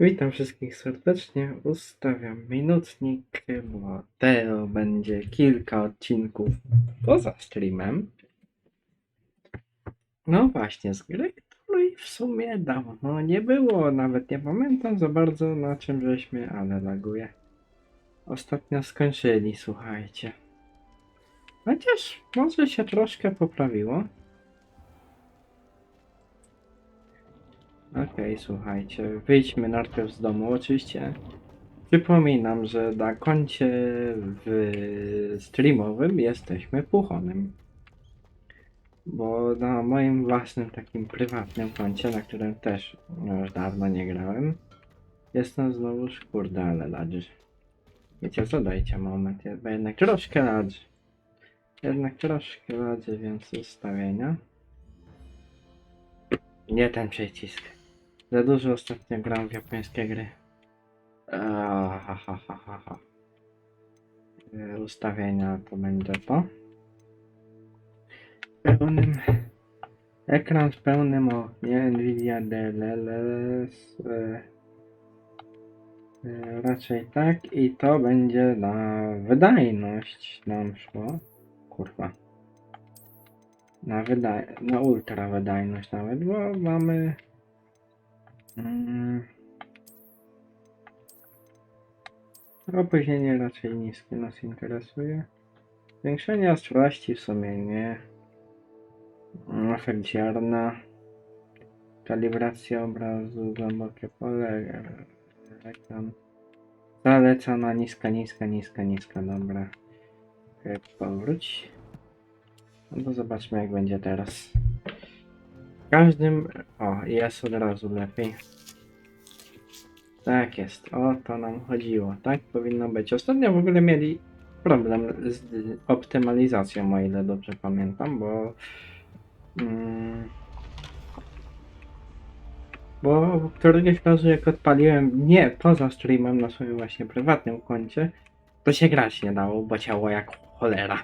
Witam wszystkich serdecznie. Ustawiam minutnik, bo Teo będzie kilka odcinków poza streamem. No właśnie, z gry, której w sumie dawno nie było. Nawet nie pamiętam za bardzo na czym żeśmy, ale laguje. Ostatnio skończyli, słuchajcie. Chociaż może się troszkę poprawiło. Okej, słuchajcie, wyjdźmy najpierw z domu. Oczywiście przypominam, że na koncie w streamowym jesteśmy puchonym. Bo na moim własnym takim prywatnym koncie, na którym też już dawno nie grałem, jestem znowuż kurde, ale ladży. Wiecie co, dajcie moment, jednak troszkę ladży. Jednak troszkę ladży, więc ustawienia. Nie ten przycisk. Za dużo ostatnio gram w japońskie gry. E, Ustawienia to będzie to. Pełnym. Ekran z pełnym o nie Nvidia DLSS. E, e, raczej tak i to będzie na wydajność nam szło. Kurwa. Na wydaj na ultra wydajność nawet, bo mamy. Opóźnienie raczej niskie nas interesuje. Zwiększenie ostrości w sumie nie. Mm, Efekt ziarna. Kalibracja obrazu, głębokie pole. Ekran. Zalecana niska, niska, niska, niska, dobra. Powróć. No to zobaczmy jak będzie teraz. Każdym... O, jest od razu lepiej. Tak jest, o to nam chodziło. Tak powinno być. Ostatnio w ogóle mieli problem z optymalizacją, o ile dobrze pamiętam, bo... Mm, bo któregoś razu jak odpaliłem, nie poza streamem na swoim właśnie prywatnym koncie, to się grać nie dało, bo ciało jak cholera.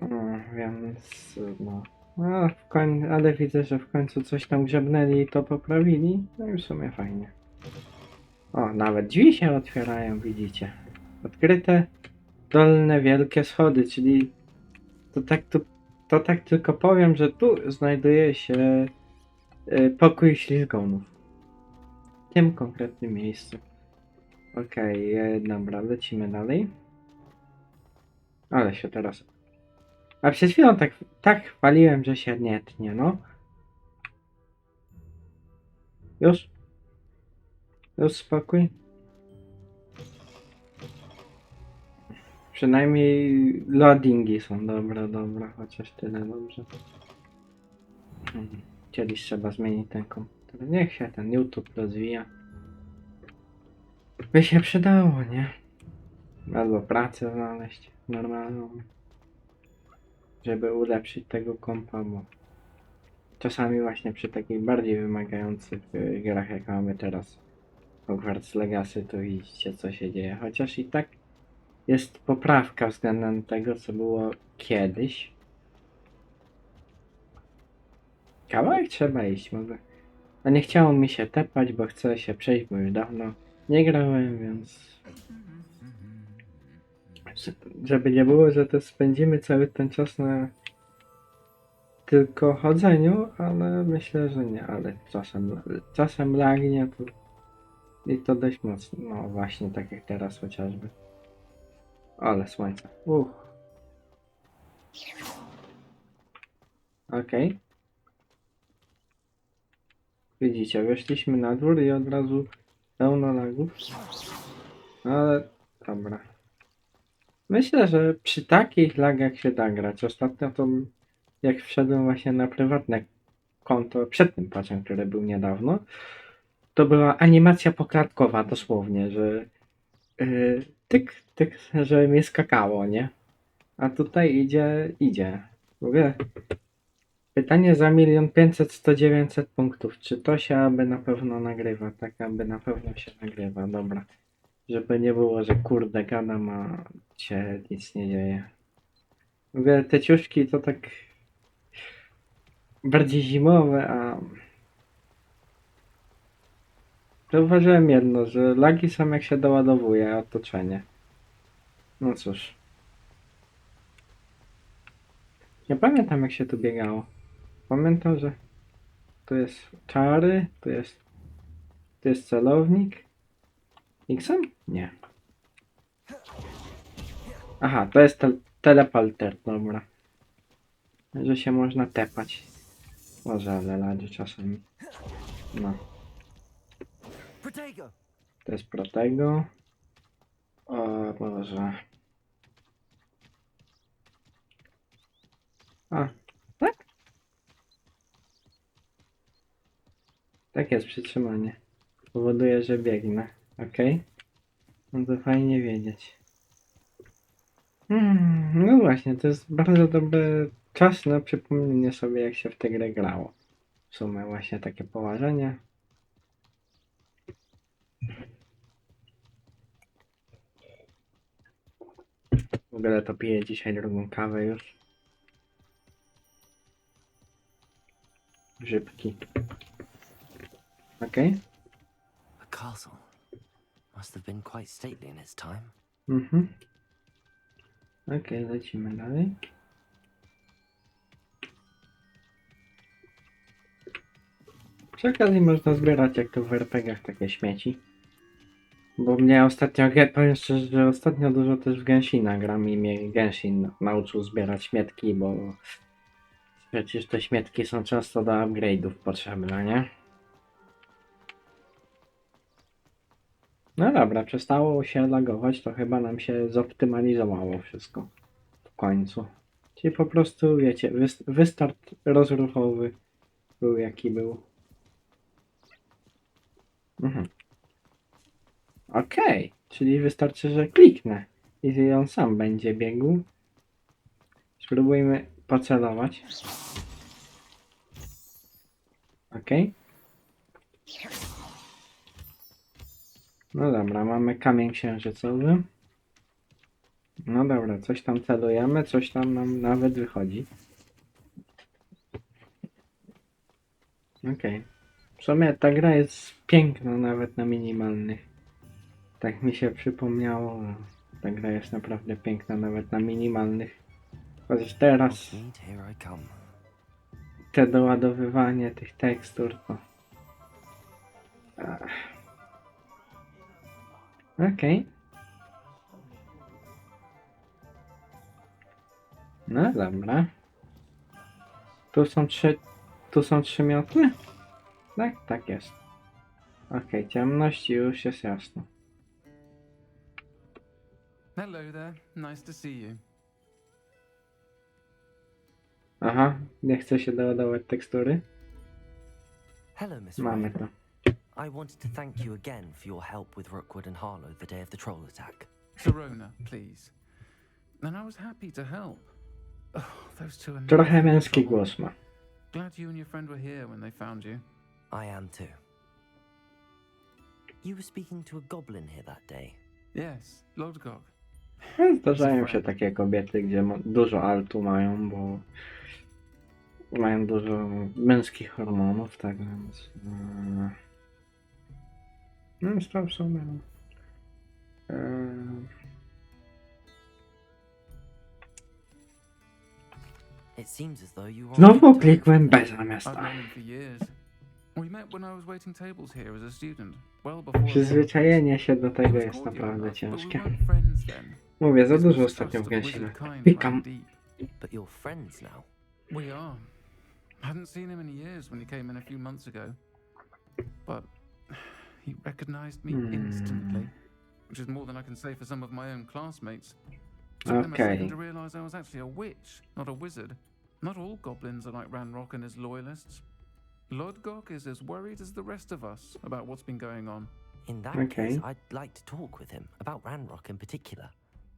Mm, więc no... A, w koń... Ale widzę, że w końcu coś tam grzebnęli i to poprawili. No i w sumie fajnie. O, nawet drzwi się otwierają, widzicie. Odkryte dolne wielkie schody, czyli to tak, tu, to tak tylko powiem, że tu znajduje się y, pokój ślizgonów. W tym konkretnym miejscu. Okej, okay, dobra, lecimy dalej. Ale się teraz a przed chwilą tak, tak chwaliłem, że się nie tnie, no. Już? Już spokój? Przynajmniej loadingi są dobra, dobra, chociaż tyle dobrze. Kiedyś trzeba zmienić ten komputer. Niech się ten YouTube rozwija. By się przydało, nie? Albo pracę znaleźć normalną żeby ulepszyć tego kompa, bo czasami właśnie przy takich bardziej wymagających y, grach jak mamy teraz Hogwarts Legacy to widzicie co się dzieje, chociaż i tak jest poprawka względem tego co było kiedyś. Kawałek trzeba iść mogę. A nie chciało mi się tepać, bo chcę się przejść, bo już dawno nie grałem, więc żeby nie było, że to spędzimy cały ten czas na tylko chodzeniu, ale myślę, że nie, ale czasem, czasem lagnie to i to dość mocno, no właśnie tak jak teraz chociażby. Ale słońce, uch. Okej. Widzicie, weszliśmy na dwór i od razu pełno lagów. Ale dobra. Myślę, że przy takich lagach się da grać. Ostatnio to jak wszedłem właśnie na prywatne konto przed tym patchem, który był niedawno, to była animacja poklatkowa dosłownie, że yy, tyk, tyk, że mnie skakało, nie? A tutaj idzie, idzie. W ogóle pytanie za milion pięćset, sto dziewięćset punktów. Czy to się aby na pewno nagrywa? Tak, aby na pewno się nagrywa, dobra. Żeby nie było, że kurde gadam, a się nic nie dzieje. Ogóle te ciuszki to tak bardziej zimowe, a Zauważyłem jedno, że lagi są jak się doładowuje otoczenie. No cóż. Nie pamiętam jak się tu biegało. Pamiętam, że tu jest czary, tu jest tu jest celownik. Xem? Nie. Aha, to jest tel telepalter, dobra. Że się można tepać. Może, ale ladzi czasami. No. Protego! To jest Protego. O Boże. A, tak? Tak jest, przytrzymanie. Powoduje, że biegnę. Ok? No to fajnie wiedzieć. Hmm, no właśnie, to jest bardzo dobry czas na przypomnienie sobie, jak się w tę grę grało. W sumie właśnie takie położenie. W ogóle to piję dzisiaj drugą kawę już. Grzybki. Okej. A castle. Must have been quite stately in its time. Mhm. Okej, lecimy dalej. Przy okazji można zbierać jak to w RPGach takie śmieci. Bo mnie ostatnio, powiem szczerze, że ostatnio dużo też w Gensina gram i mnie Genshin nauczył zbierać śmietki, bo przecież te śmietki są często do upgrade'ów potrzebne, nie? No dobra, przestało się lagować, to chyba nam się zoptymalizowało wszystko w końcu. Czyli po prostu, wiecie, wys- wystart rozruchowy był jaki był. Mhm. Okej, czyli wystarczy, że kliknę i on sam będzie biegł. Spróbujmy pocelować. Okej. No dobra, mamy kamień księżycowy. No dobra, coś tam celujemy, coś tam nam nawet wychodzi. Okej. W sumie ta gra jest piękna nawet na minimalnych. Tak mi się przypomniało. Ta gra jest naprawdę piękna nawet na minimalnych. Chociaż teraz te doładowywanie tych tekstur to... Okej. No dobra. Tu są trzy... Tu są trzy miotły? Tak, tak jest. Okej, ciemność już jest jasno. Hello there. Nice to see you. Aha, nie chce się doładować tekstury? Hello, Miss Mamy to. I wanted to thank you again for your help with Rookwood and Harlow the day of the troll attack. Sharona, please. And I was happy to help. Oh, those two are Trochę never męski głos ma. Glad you and your friend were here when they found you. I am too. You were speaking to a goblin here that day. Yes, Lodgok. No, hmm, Zdarzają się takie kobiety, gdzie dużo altu mają, bo mają dużo męskich hormonów, tak więc. e, seems as though you are. Znowu klikłem B zamiast I've A. known him for years. We met when I was waiting tables here as a student, well before. Przyzwyczajenie się do I tego jest naprawdę ciężkie. Mówię, za dużo ostatnio w of Genshin. wizard kind Pikam. But you're friends now. We are. Hadn't seen him in years when he came in a few months ago. But he recognized me Hmm. instantly, which is more than I can say for some of my own classmates. Took them a Okay. second to realize I was actually a witch, not a wizard. Not all goblins are like Ranrock and his loyalists. Lodgok is as worried as the rest of us about what's been going on. In that Okay. case, I'd like to talk with him about Ranrock in particular.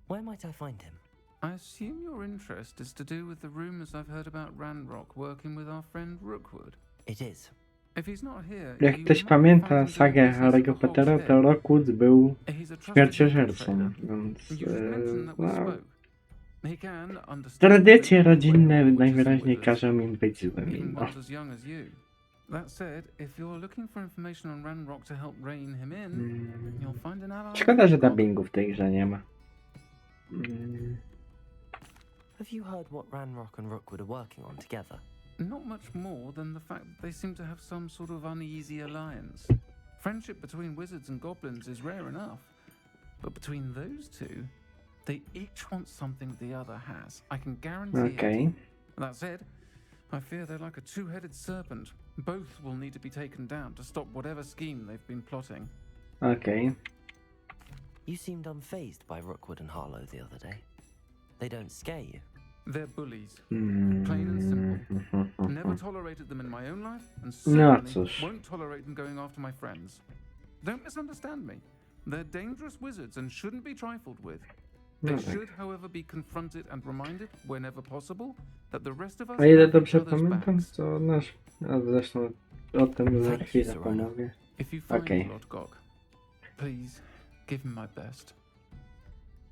Where might I find him? I assume your interest is to do with the rumors I've heard about Ranrock working with our friend Rookwood. It is. Jak ktoś pamięta sagę Harry'ego Pottera, to Rockwood był śmierciożercą, więc e, no, tradycje rodzinne najwyraźniej każą im być złymi. No. ones as young as you. That said, if you're looking for information on Ranrock to help rein him in, Mm. you'll find an ally. Szkoda, że dubbingu w tej grze nie ma. Mm, Have you heard what Ranrock and Rookwood are working on together? Not much more than the fact that they seem to have some sort of uneasy alliance. Friendship between wizards and goblins is rare enough, but between those two, they each want something the other has. I can guarantee it. Okej. That said, I fear they're like a two headed serpent. Both will need to be taken down to stop whatever scheme they've been plotting. Okay. You seemed unfazed by Rookwood and Harlow the other day. They don't scare you. They're bullies. Mm, Plain and simple. Never tolerated them in my own life, and No certainly cóż. won't tolerate them going after my friends. Don't misunderstand me. They're dangerous wizards and shouldn't be trifled with. They No should, however, be confronted and reminded, whenever possible, that the rest of us A ile dobrze pamiętam, to nasz... A zresztą o tym za chwilę pomogę. If you find Okay. Please give him my best.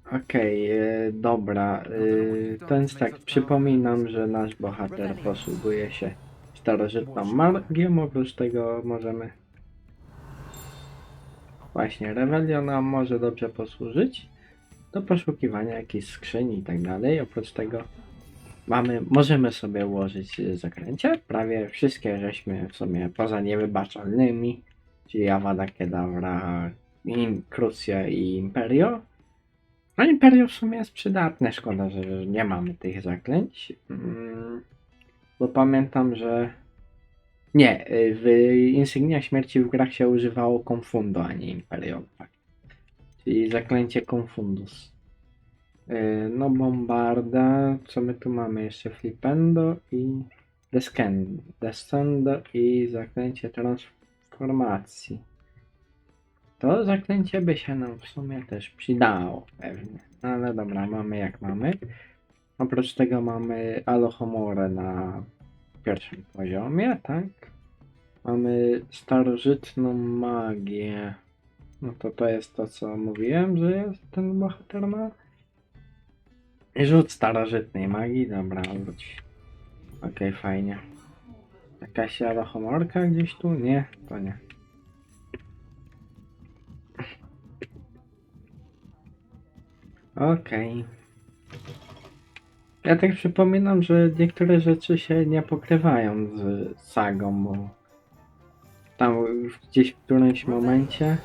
Okej, e, dobra. E, to jest tak, przypominam, że nasz bohater posługuje się starożytną magią. Oprócz tego możemy... Właśnie, Revelio nam może dobrze posłużyć do poszukiwania jakichś skrzyni i tak dalej. Oprócz tego mamy, możemy sobie ułożyć e, zaklęcia. Prawie wszystkie żeśmy w sumie poza niewybaczalnymi, czyli Avada Kedavra, In- Crucia i Imperio. No Imperio w sumie jest przydatne, szkoda, że nie mamy tych zaklęć. Mm, Bo pamiętam, że nie, w Insygnia Śmierci w grach się używało Confundo, a nie Imperio. Tak. Czyli zaklęcie Confundus. Y, No Bombarda, co my tu mamy jeszcze? Flipendo i Descend, Descendo i zaklęcie transformacji. To zaklęcie by się nam w sumie też przydało pewnie. No Ale dobra, mamy jak mamy. Oprócz tego mamy Alohomorę na pierwszym poziomie, tak? Mamy starożytną magię. No to to jest to, co mówiłem, że jest ten bohater ma. Rzut starożytnej magii, dobra, wróć. Okej, fajnie. Jakaś Alohomorka gdzieś tu? Nie, to nie. Okej. Ja tak przypominam, że niektóre rzeczy się nie pokrywają z sagą, bo tam gdzieś w którymś momencie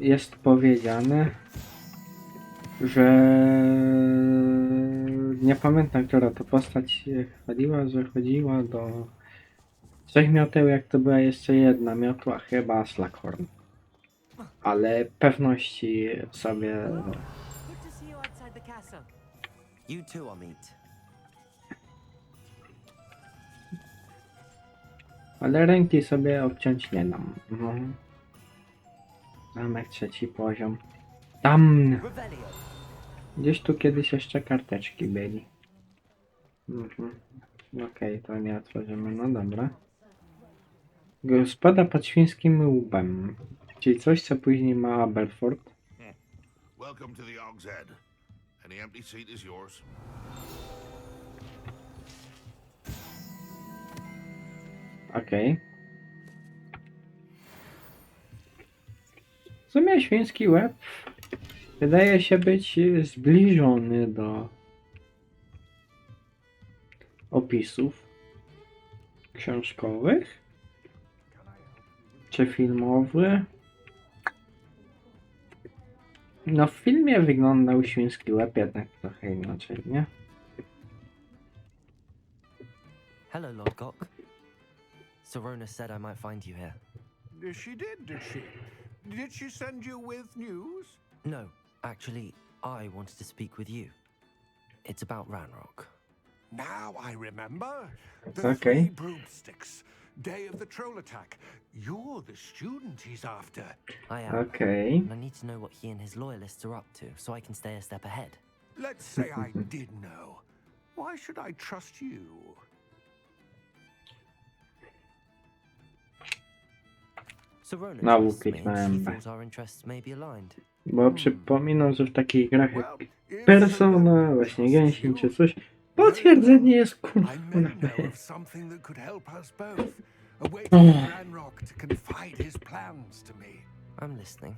jest powiedziane, że nie pamiętam, która to postać się chwaliła, że chodziła do trzech mioteł, jak to była jeszcze jedna miotła, chyba Slackhorn. Ale pewności sobie You too, Amit. Ale ręki sobie obciąć nie dam. Mhm. Zamek trzeci poziom. Tam! Revelio! Gdzieś tu kiedyś jeszcze karteczki byli. Mhm. Okej, to nie otworzymy, no dobra. Gospoda pod świńskim łbem. Czyli coś, co później ma Belfort. Welcome to the Og's Head. Any empty seat is yours. Okej. W sumie świński łeb wydaje się być zbliżony do opisów książkowych czy filmowych. No w filmie wyglądał świński łeb jednak trochę inaczej, nie? Hello, Lodgok. Sorona said I might find you here. She did, did she? Did she send you with news? No, actually, I wanted to speak with you. It's about Ranrock. Now I remember. The Okay. three broomsticks. Day of the troll attack. You're the student he's after. I am. Okay. I need to know what he and his loyalists are up to so I can stay a step ahead. Let's say I did know. Why should I trust you? Sorona No, trusts me we'll and keep she them. thought our interests may be aligned. Bo hmm. przypominam, że w takich grach jak Persona, właśnie trusts Gęsin you, czy coś, potwierdzenie jest kurwa. I may know of something that could help us both. awaiting Ranrock to confide his plans to me. I'm listening.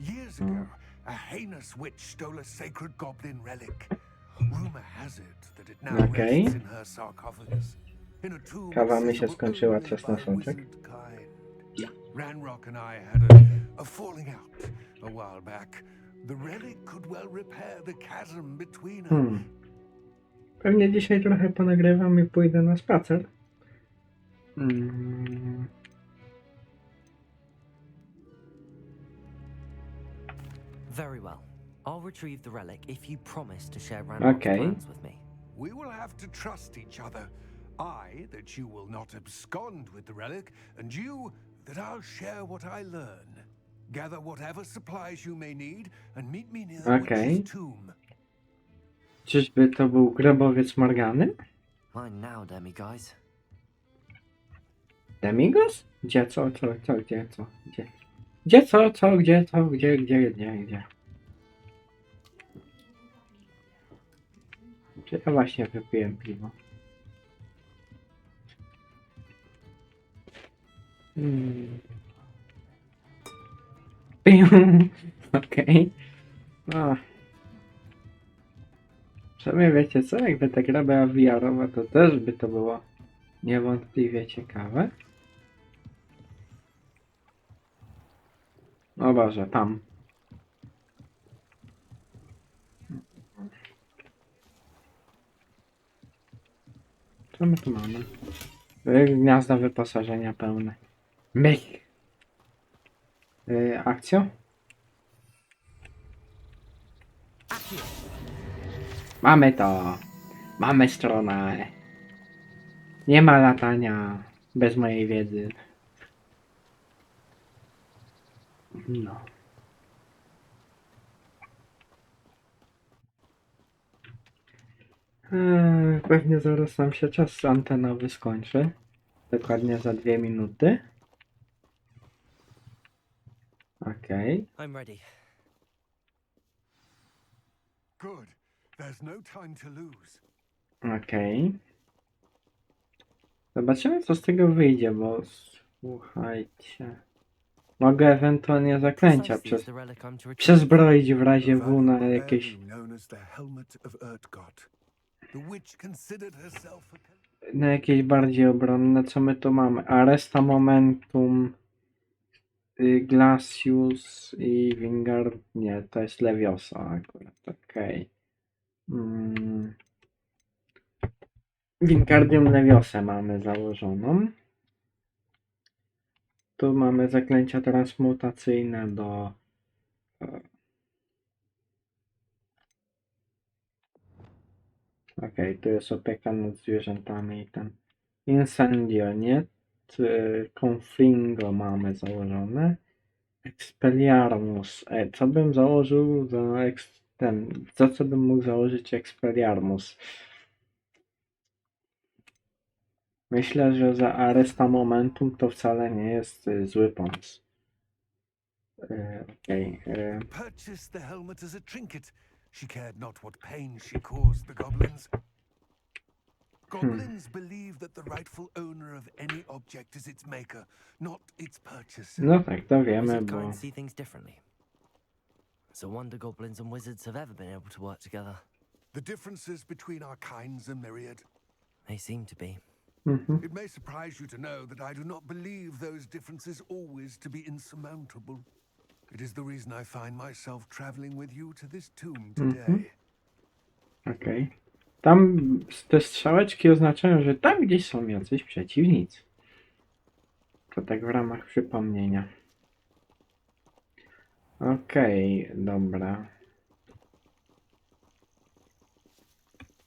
Years ago, a heinous witch stole a sacred goblin relic. Rumor has it that it now Okay. rests in her sarcophagus. In a tomb Kawa mi się skończyła, czas na soczek. Ranrock and I had a, a falling out a while back. The relic could well repair the chasm between us. Hmm. Pewnie dzisiaj trochę ponagrywam i pójdę na spacer. Mm. Very well. I'll retrieve the relic if you promise to share Ranrock's Okay. plans with me. We will have to trust each other. I, that you will not abscond with the relic, and you, that I'll share what I learn. Gather whatever supplies you may need, and meet me near the Okay. witch's tomb. Czyżby to był grobowiec Morgany? Mine now, demi guys. Demigos? Gdzie, co, co, co, gdzie, co, gdzie? Gdzie, co, co, gdzie, co, gdzie, gdzie, gdzie, gdzie? Czy ja właśnie wypiłem piwo? Hmm. Okej. W sumie wiecie co, jakby ta gra była to też by to było niewątpliwie ciekawe. O Boże, tam. Co my tu mamy? Gniazda wyposażenia pełne. Mych! Yy, akcja? Mamy to! Mamy stronę! Nie ma latania bez mojej wiedzy. No. Eee, pewnie zaraz nam się czas antenowy skończy. Dokładnie za dwie minuty. Okej. I'm ready. Good. There's no time to lose. Okej. Zobaczymy, co z tego wyjdzie, bo słuchajcie. Mogę ewentualnie zaklęcia Precisely przez, the relic I'm to retrieve. przezbroić w razie W na jakieś. heirloom known as the helmet of Urtgott. The witch considered herself a Na jakieś bardziej obronne. Co my tu mamy? Aresta Momentum. y, Glacius i Wingard. Nie, to jest Leviosa akurat. Okej. Mm. Wingardium Leviosę mamy założoną. Tu mamy zaklęcia transmutacyjne do. e, Okej, tu jest opieka nad zwierzętami i ten. Incendio, nie? T- Confringo mamy założone. Expelliarmus. E, co bym założył za ex, ten. Za co bym mógł założyć Expelliarmus? Myślę, że za Aresta Momentum to wcale nie jest y, zły pomysł. E, Okej. e, purchased the helmet as a trinket. She cared not what pain she caused the goblins. Goblins believe that the rightful owner of any object is its maker, not its purchaser. No tak, to wiemy, bo. kind see things differently. It's a wonder goblins and wizards have ever been able to work together. The differences between our kinds are myriad. They seem to be. Mhm. It may surprise you to know that I do not believe those differences always to be insurmountable. It is the reason I find myself traveling with you to this tomb today. Okej. Tam te strzałeczki oznaczają, że tam gdzieś są jacyś przeciwnicy. To tak w ramach przypomnienia. Okej, dobra.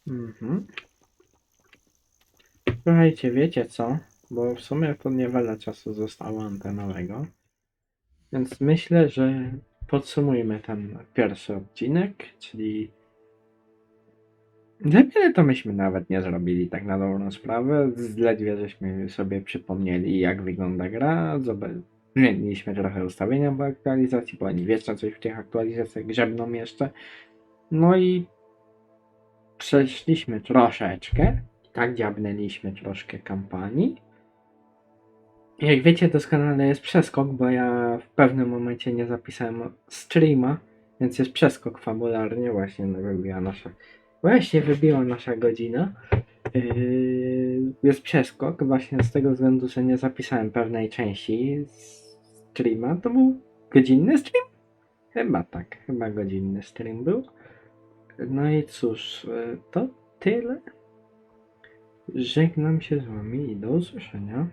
Mhm. Słuchajcie, wiecie co? Bo w sumie to niewiele czasu zostało antenowego. Więc myślę, że podsumujmy ten pierwszy odcinek, czyli za to myśmy nawet nie zrobili tak na dobrą sprawę. Ledwie żeśmy sobie przypomnieli jak wygląda gra. Zmieniliśmy trochę ustawienia po aktualizacji, bo oni wiecie coś w tych aktualizacjach grzebną jeszcze. No i przeszliśmy troszeczkę. Tak dziabnęliśmy troszkę kampanii. Jak wiecie, doskonale jest przeskok, bo ja w pewnym momencie nie zapisałem streama, więc jest przeskok fabularnie. Właśnie no, wybiła nasza. Właśnie wybiła nasza godzina. Yy, jest przeskok, właśnie z tego względu, że nie zapisałem pewnej części streama. To był godzinny stream? Chyba tak, chyba godzinny stream był. No i cóż, yy, to tyle. Żegnam się z wami i do usłyszenia.